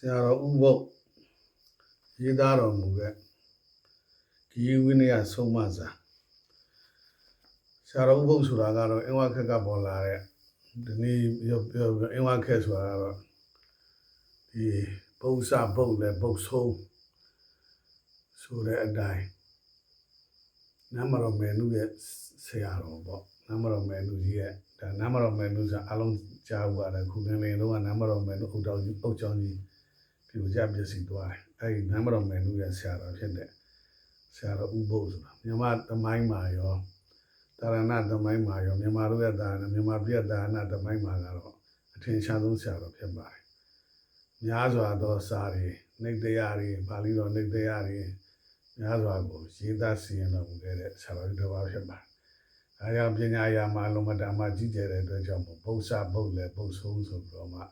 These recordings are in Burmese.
ဆရာတော်ဥပုပ်ရေးသားတော်မူတဲ့ဒီဝိနည်းဆုံးမစာဆရာတော်ဥပုပ်ဆိုတာကတော့အင်ဝခက်ကပေါ်လာတဲ့ဒီနေ့ပြောပြောအင်ဝခက်ဆိုတာကတော့ဒီပု္ပ္ပစပုတ်နဲ့ပုတ်ဆုံးဆိုတဲ့အတိုင်းနမတော်မေနုရဲ့ဆရာတော်ပေါ့နမတော်မေနုကြီးရဲ့ဒါနမတော်မေနုဆိုအလုံးကြားဘူးရတယ်ခုငယ်ငယ်တော့ကနမတော်မေနုအုတ်တော်ကြီးအုတ်ချောင်းကြီး ပြူကြပြည့်စီသွားတယ်အဲဒီနမတော်မေနုရဲ့ဆရာတော်ဖြစ်တဲ့ဆရာတော်ဥပုပ်ဆိုတာမြန်မာသမိုင်းမှာရောတာရဏသမိုင်းမှာရောမြန်မာတို့ရဲ့တာရဏမြန်မာပြည်ရဲ့တာရဏသမိုင်းမှာကတော့အထင်ရှားဆုံးဆရာတော်ဖြစ်ပါတယ်များစွာသောစာတွေနေတရားတွေပါဠိတော်နေတရားတွေများစွာကိုရေးသားစီရင်တော်မူခဲ့တဲ့ဆရာတော်တစ်ပါးဖြစ်ပါတယ်။ဒါကြောင့်ပညာရာမှာလုံးမတမကြီးကျယ်တဲ့အတွက်ကြောင့်မို့ဗုဒ္ဓဘုတ်လည်းဗုဒ္ဓဆုံးဆိုပြီးတော့မှအဲ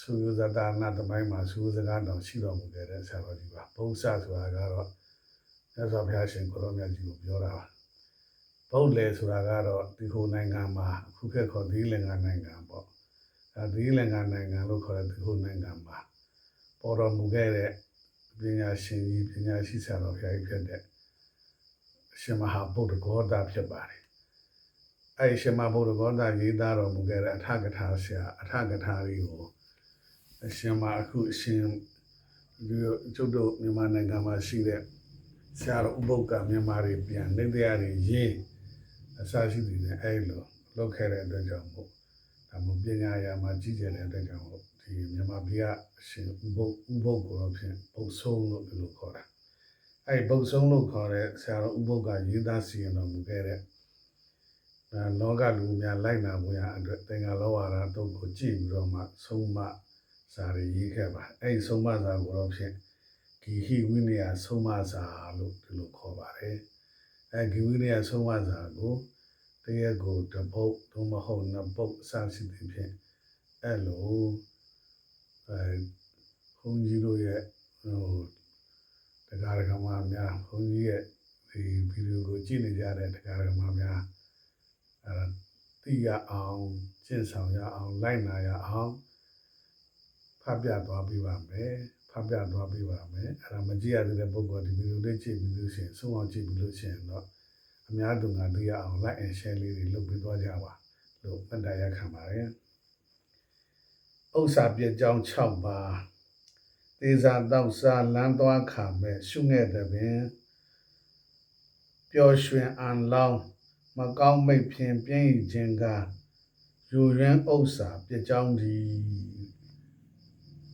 ဆူယဇတာနာတမိုင်းမှာဆူစကားတော်ရှိတော်မူခဲ့တဲ့ဆရာတော်ကြီးပါ။ဗုဒ္ဓဆိုတာကတော့မြတ်စွာဘုရားရှင်ကိုရောမြတ်ကြီးကိုပြောတာပါ။ဗုဒ္ဓလေဆိုတာကတော့ဒီဟိုနိုင်ငံမှာအခုခေတ်ခေါ်ဒီလင်္ကာနိုင်ငံပေါ့။အဲဒီလင်္ကာနိုင်ငံလို့ခေါ်တဲ့ဒီဟိုနိုင်ငံမှာပေါ်တော်မူခဲ့တဲ့ပညာရှင်ကြီးပညာရှိဆရာတော်ဘုရားကြီးဖြစ်တဲ့အရှင်မဟာဗုဒ္ဓဂေါတဖြစ်ပါတယ်။ အဲဒီရှင်မဟာဗုဒ္ဓဂေါတရေးသားတော်မူခဲ့တဲ့အထကထာဆရာအထကထာတွေကိုအရှင်မအခုအရှင်ဒီကျုပ်တို့မြန်မာနိုင်ငံမှာရှိတဲ့ဆရာတော်ဥပုပ်ကမြန်မာတွေပြန်နေတရားတွေရေးအစရှိတယ်နဲ့အဲဒီလိုလုပ်ခဲ့တဲ့အတွက်ကြောင့်မို့ဒါမှပညာရာမှာကြီးကျယ်တဲ့အတွက်ကြောင့်မို့ဒီမြန်မာပြည်ကအရှင်ဥပုပ်ဥပုပ်ကိုတော့ဖြင့်ပုတ်ဆုံးလို့ဒီလိုခေါ်တာအဲဒီပုတ်ဆုံးလို့ခေါ်တဲ့ဆရာတော်ဥပုပ်ကရေးသားစီရင်တော်မူခဲ့တဲ့အဲ လောကလူများလိုက်နာဖို့ရအတွက်သင်္ဃာလောဝါဒတုတ်ကိုကြည့်ပြီးတော့မှဆုံးမစာတွေရေးခဲ့ပါအဲဒီဆုံးမစာကိုတော့ဖြင့်ဒီဟိဝိနည်းဆုံးမစာလို့ဒီလိုခေါ်ပါတယ်အဲဒီဝိနည်းဆုံးမစာကိုတရက်ကိုတစ်ပုတ်သို့မဟုတ်နှစ်ပုတ်အစရှိသဖြင့်အဲ့လိုအဲဘုန်းကြီးတို့ရဲ့ဟိုတရားဓမ္မများဘုန်းကြီးရဲ့ဒီဗီဒီယိုကိုကြည့်နေကြတဲ့တရားဓမ္မများအဲ သိရအောင်ကျင့်ဆောင်ရအောင်လိုက်နာရအောင်ဖတ်ပြသွားပြပါမယ်ဖတ်ပြသွားပြပါမယ်အဲ့ဒါမကြည့်ရသေးတဲ့ပုဂ္ဂိုလ်ဒီဗီဒီယိုလေးကြည့်ပြီးလို့ရှိရင်ဆုံးအောင်ကြည့်ပြီးလို့ရှိရင်တော့အများသူငါသိရအောင် like and share လေးတွေလုပ်ပေးသွားကြပါလို့မှတ်တရခံပါတယ်ဥစ္စာပြကြောင်း6ပါးသေစာတောက်စားလမ်းသွားခါမဲ့ရှုငဲ့တဲ့ပင်ပျော်ရွှင်အံလောင်း မကောင်းမိတ်ဖြင်ပြင်းရခြင်းကယူရင်းဥစ္စာပြကြောင်းဒီ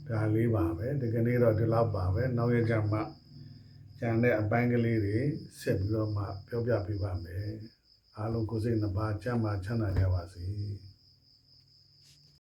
ဒါလေးပါပဲဒီကနေ့တော့ဒီလောက်ပါပဲနောက်ရကြမှာကျန်တဲ့အပိုင်းကလေးတွေဆက်ပြီးတော့မှပြောပြပေးပါမယ်အားလုံးကိုယ်စိတ်နှပါချမ်းသာချမ်းသာကြပါစေ